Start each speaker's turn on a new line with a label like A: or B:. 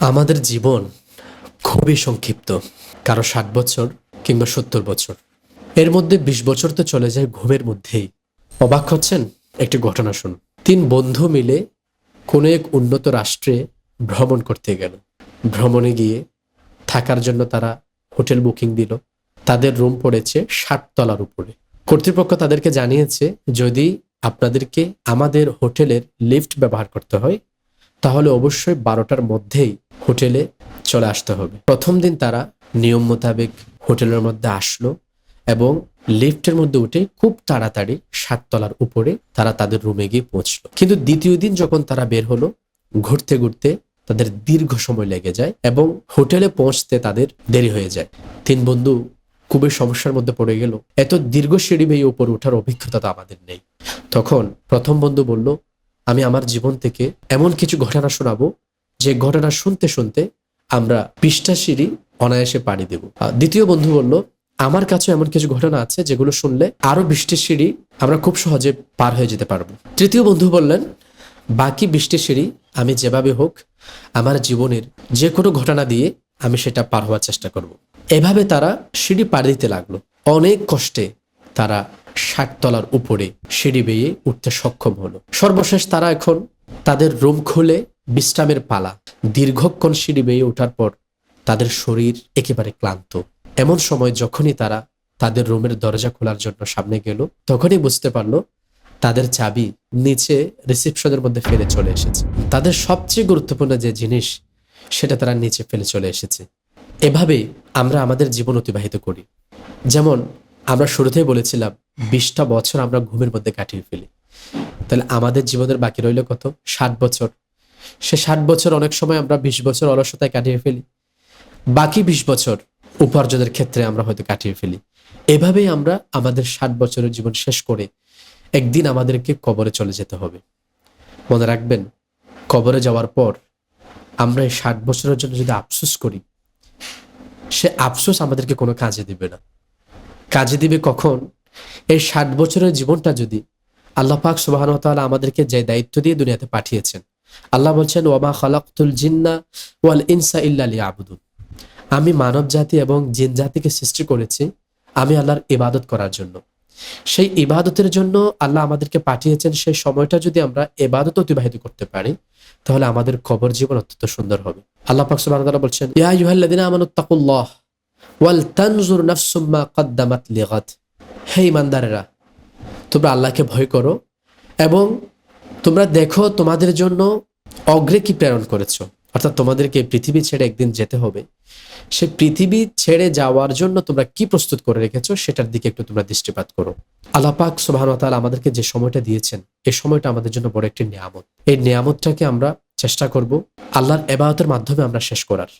A: আমাদের জীবন খুবই সংক্ষিপ্ত। কারও ষাট বছর কিংবা সত্তর বছর। এর মধ্যে বিশ বছর তো চলে যায় ঘুমের মধ্যেই। অবাক হচ্ছেন? একটি ঘটনা শুন তিন বন্ধু মিলে কোনো এক উন্নত রাষ্ট্রে ভ্রমণ করতে গেল। ভ্রমণে গিয়ে থাকার জন্য তারা হোটেল বুকিং দিল। তাদের রুম পড়েছে ষাট তলার উপরে। কর্তৃপক্ষ তাদেরকে জানিয়েছে, যদি আপনাদেরকে আমাদের হোটেলের লিফট ব্যবহার করতে হয়, তাহলে অবশ্যই বারোটার মধ্যেই হোটেলে চলে আসতে হবে। প্রথম দিন তারা নিয়ম মোতাবেক হোটেলের মধ্যে আসলো এবং লিফটের মধ্যে উঠে খুব তাড়াতাড়ি সাততলার উপরে তারা তাদের রুমে গিয়ে পৌঁছলো। কিন্তু দ্বিতীয় দিন যখন তারা বের হলো, ঘুরতে ঘুরতে তাদের দীর্ঘ সময় লেগে যায় এবং হোটেলে পৌঁছতে তাদের দেরি হয়ে যায়। তিন বন্ধু খুবই সমস্যার মধ্যে পড়ে গেল। এত দীর্ঘ সিঁড়ি বেয়ে উপরে ওঠার অভিজ্ঞতা তো আমাদের নেই। তখন প্রথম বন্ধু বলল, আমি আমার জীবন থেকে এমন কিছু ঘটনা শোনাবো যে ঘটনা শুনতে শুনতে আমরা পৃষ্ঠা সিঁড়ি অনায়াসে পাড়ি দেব। দ্বিতীয় বন্ধু বলল, আমার কাছে এমন কিছু ঘটনা আছে যেগুলো শুনলে আরও বৃষ্টির সিঁড়ি আমরা খুব সহজে পার হয়ে যেতে পারব। তৃতীয় বন্ধু বললেন, বাকি বৃষ্টির সিঁড়ি আমি যেভাবে হোক আমার জীবনের যে কোনো ঘটনা দিয়ে আমি সেটা পার হওয়ার চেষ্টা করব। এভাবে তারা সিঁড়ি পাড়ি দিতে লাগল। অনেক কষ্টে তারা ষাট তলার উপরে সিঁড়ি বেয়ে উঠতে সক্ষম হলো। সর্বশেষ তারা এখন তাদের রুম খুলে বিশ্রামের পালা। দীর্ঘক্ষণ সিঁড়ি বেয়ে ওঠার পর তাদের শরীর একেবারে ক্লান্ত। এমন সময় যখনই তারা তাদের রুমের দরজা খোলার জন্য সামনে গেল, তখনই বুঝতে পারল তাদের চাবি নিচে রিসেপশনের মধ্যে ফেলে চলে এসেছে। তাদের সবচেয়ে গুরুত্বপূর্ণ যে জিনিস, সেটা তারা নিচে ফেলে চলে এসেছে। এভাবে আমরা আমাদের জীবন অতিবাহিত করি। যেমন আমরা শুরুতেই বলেছিলাম, বিশটা বছর আমরা ঘুমের মধ্যে কাটিয়ে ফেলি। তাহলে আমাদের জীবনের বাকি রইল কত? ষাট বছর। সে ষাট বছর, অনেক সময় আমরা বিশ বছর অলসতায় কাটিয়ে ফেলি। বাকি বিশ বছর উপার্জনের ক্ষেত্রে আমরা হয়তো কাটিয়ে ফেলি। এভাবেই আমরা আমাদের ষাট বছরের জীবন শেষ করে একদিন আমাদেরকে কবরে চলে যেতে হবে। মনে রাখবেন, কবরে যাওয়ার পর আমরা এই ষাট বছরের জন্য যদি আফসোস করি, সে আফসোস আমাদেরকে কোনো কাজে দিবে না। কাজে দিবে কখন? এই ষাট বছরের জীবনটা যদি আল্লাহ পাক সুবাহ আমাদেরকে যে দায়িত্ব দিয়ে দুনিয়াতে পাঠিয়েছেন আল্লাহ বলছেন ওয়ামা খালাকুল জিন্না ওয়াল ইনসা ইল্লা আবুদুন আমি মানব জাতি এবং জিন জাতিকে সৃষ্টি করেছি আমি আল্লাহর ইবাদত করার জন্য। সেই ইবাদতের জন্য আল্লাহ আমাদেরকে পাঠিয়েছেন, সেই সময়টা যদি আমরা এবাদত অতিবাহিত করতে পারি, তাহলে আমাদের কবর জীবন অত্যন্ত সুন্দর হবে। আল্লাহ পাক বলছেন, ইয়া আইয়ুহাল্লাযিনা আমানুত্তাকুল্লাহ ওয়াল তানজুর নাফসুম কদ্দামাত লিগাদ। হে ইমানদারেরা তোমরা আল্লাহকে ভয় করো এবং তোমরা দেখো তোমাদের জন্য অগ্রে কি প্রেরণ করেছ? অর্থাৎ তোমাদেরকে পৃথিবী ছেড়ে একদিন যেতে হবে। সে পৃথিবী ছেড়ে যাওয়ার জন্য তোমরা কি প্রস্তুত করে রেখেছো সেটার দিকে একটু তোমরা দৃষ্টিপাত করো। আলাপাক পাক সুবাহ আমাদেরকে যে সময়টা দিয়েছেন এই সময়টা আমাদের জন্য বড় একটি নিয়ামত। এই নিয়ামতটাকে আমরা চেষ্টা করব আল্লাহর এবাদতের মাধ্যমে আমরা শেষ করার।